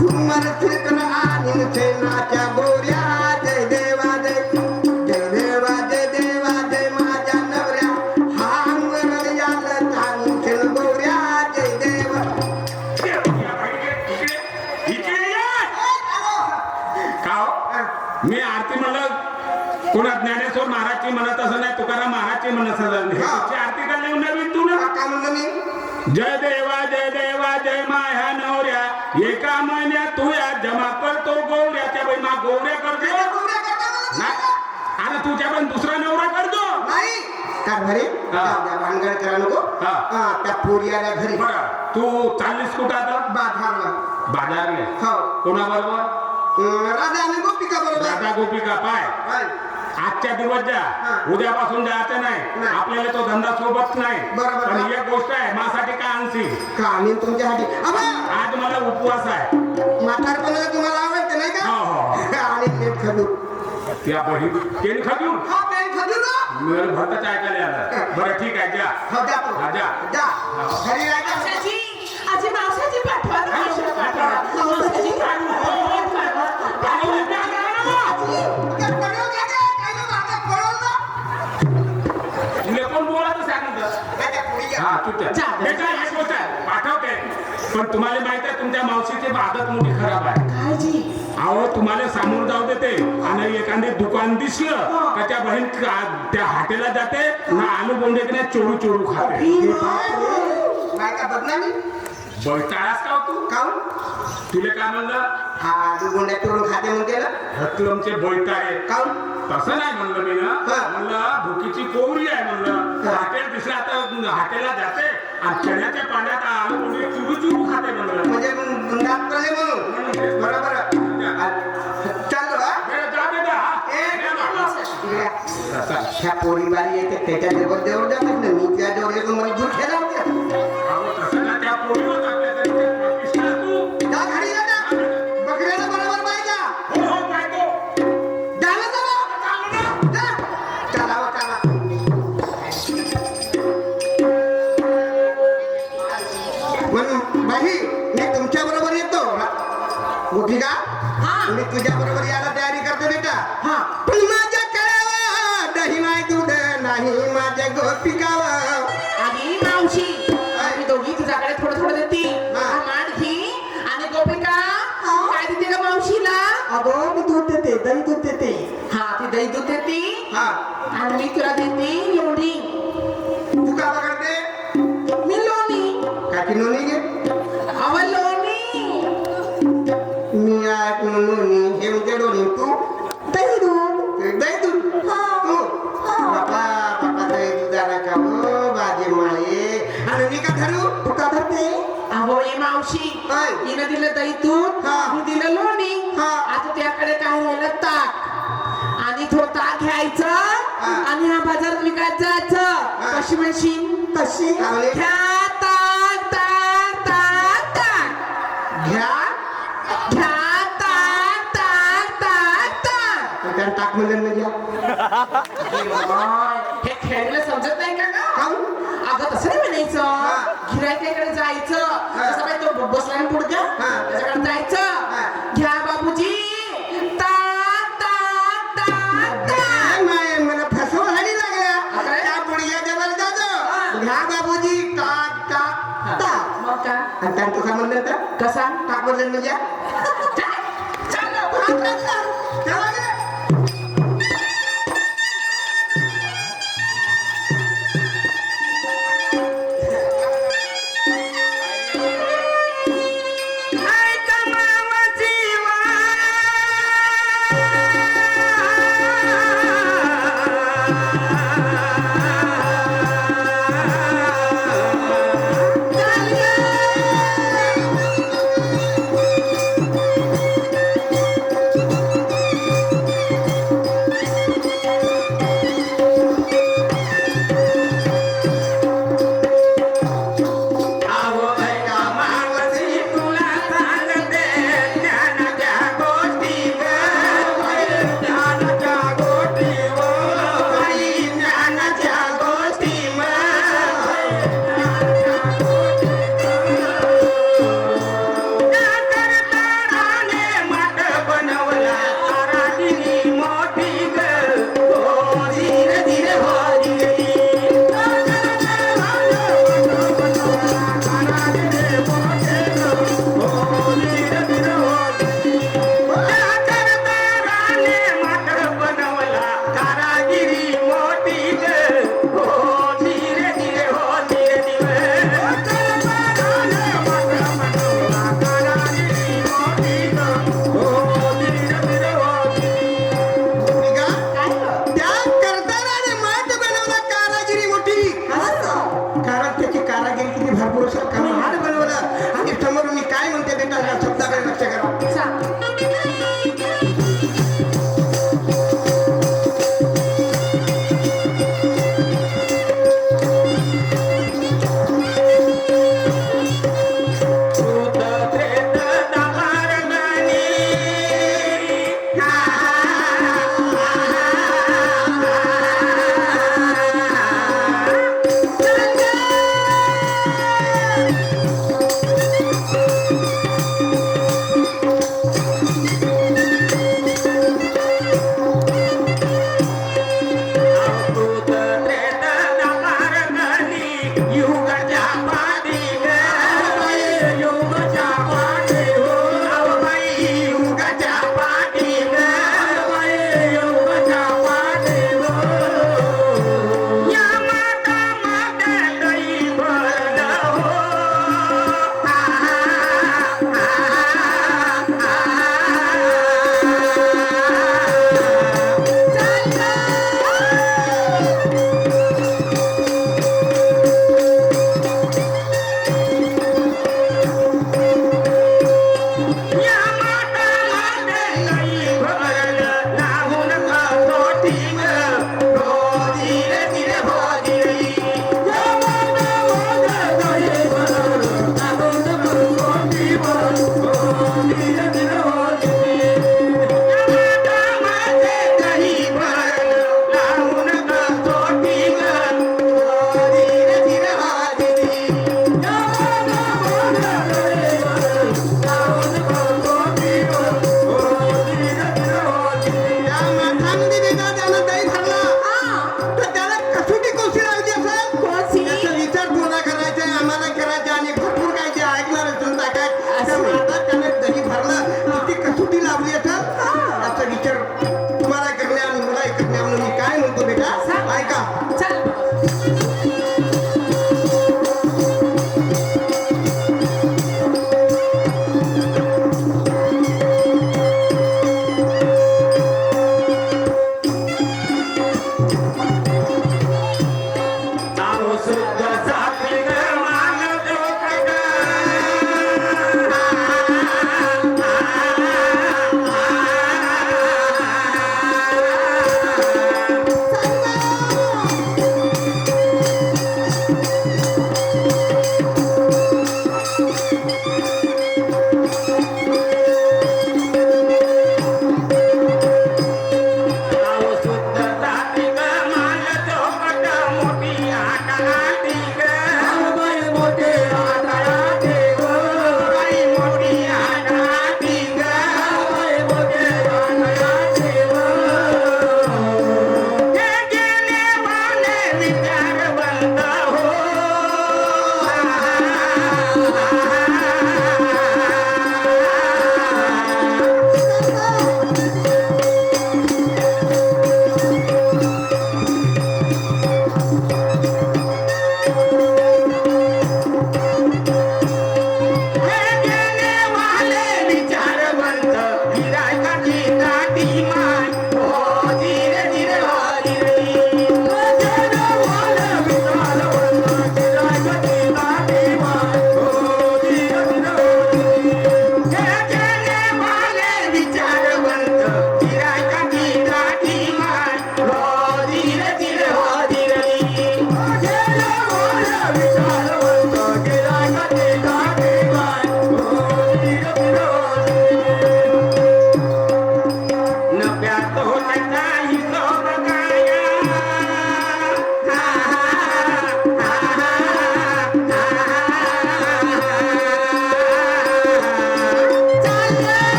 झुमर चित्र आणि सेनाच्या गोऱ्या जय. का घरी हा. जाऊ द्या, भानगड करा नको हा. हा, त्या पोरी आल्या घरी। तू चाललीस कुठं आता? बाजारला बाजारले? हो। कोणाबरोबर? अं, राधा आणि गोपिका बरोबर. राधा गोपिका पाय. आजच्या दिवस जा. उद्यापासून जायचं नाही. नाही. आपल्याला तो धंदा सोबत नाही. पण एक गोष्ट आहे माझ्यासाठी काय आणशी का आणि तुमच्यासाठी? आज मला उपवास आहे. म्हातारपणाला तुम्हाला आवडते नाही का. आणि खजूर त्या खाजून खजूर ना? मी भरतच ऐकायला आलं बरं ठीक आहे जा हो. हा, जा. जा. घरी राहायचं. मावशाची आजी मावशाची पाठवा. काय? तुला कोण बोलायचं सांगितलं काय पोरी घ्या. हा ठीक आहे जा. बेटा एक गोष्ट आहे पाठवते पण तुम्हाला माहीत आहे तुमच्या मावशीची आदत मोठी खराब आहे काळजी अहो तुम्हाला सामोर जाऊ देते. आणि एखादी दुकान दिसलं का त्या बहीण का- त्या हॉटेलला जाते ना आलू बोंडे की नाही चोरू चोरू खाते. हे. नाही का बदनामी बैठाळास का हो तू? तुला काय म्हणलं? हा तू गोंड्या चोरून खाते म्हणते ना. हतलमचे बैठाळे काऊन तसं नाही म्हणलं मी ना. हा. म्हणलं भुकीची कोवरी आहे म्हणलं. हा. हॉटेल दिसलं आता हॉटेलला जाते आणि चण्याच्या पाण्यात आलू बोंडे चुरू चुरू खाते म्हणलं. म्हणजे बरोबर. चाललो हा बरं, जा बेटा, हा. ए, ये बा. इकडे. ह्या हा ती दही दूध देते हा आणि मी तुला देते लोणी तू का बघते मी लोणी काकी नोनी घे अव लोणी मी आठ नोनी हे म्हणते दोन्ही तू दही दूध दही दूध तू बापा बापा दही दूध आला का हो बाजे माये आणि मी का धरू तू का धरते घ्यायचं आणि हा बाजारात विकायला जायचं. कशी म्हणशील? कशी घ्या ताक ताक ताक ताक. घ्या. घ्या ताक ताक ताक ताक. त्याला टाक म्हणलं घ्या. हे खेळलेलं समजत नाही का? अगं तसं नाही म्हणायचं. गिरायकाकडे जायचं. तसं काय तो बसला पुढं. त्याच्याकडे. जायचं. घ्या आणि त्यानं तुका म्हणलं तर कसा टाक म्हणलं म्हणजे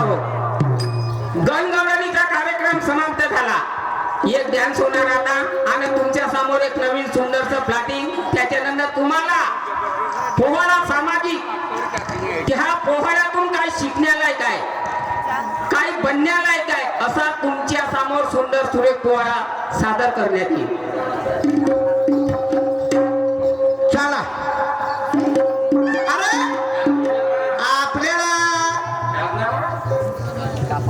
व्हावं गणगौरणीचा कार्यक्रम समाप्त झाला. एक डान्स होणार आता आणि तुमच्यासमोर एक नवीन सुंदरच प्लॅटिंग त्याच्यानंतर तुम्हाला पोहाळा सामाजिक. ह्या पोहाळ्यातून काय शिकण्यालायक आहे? काय बनण्यालायक आहे? असा तुमच्यासमोर सुंदर सुरेख पोहाळा सादर करण्यात येईल. चला. अरे!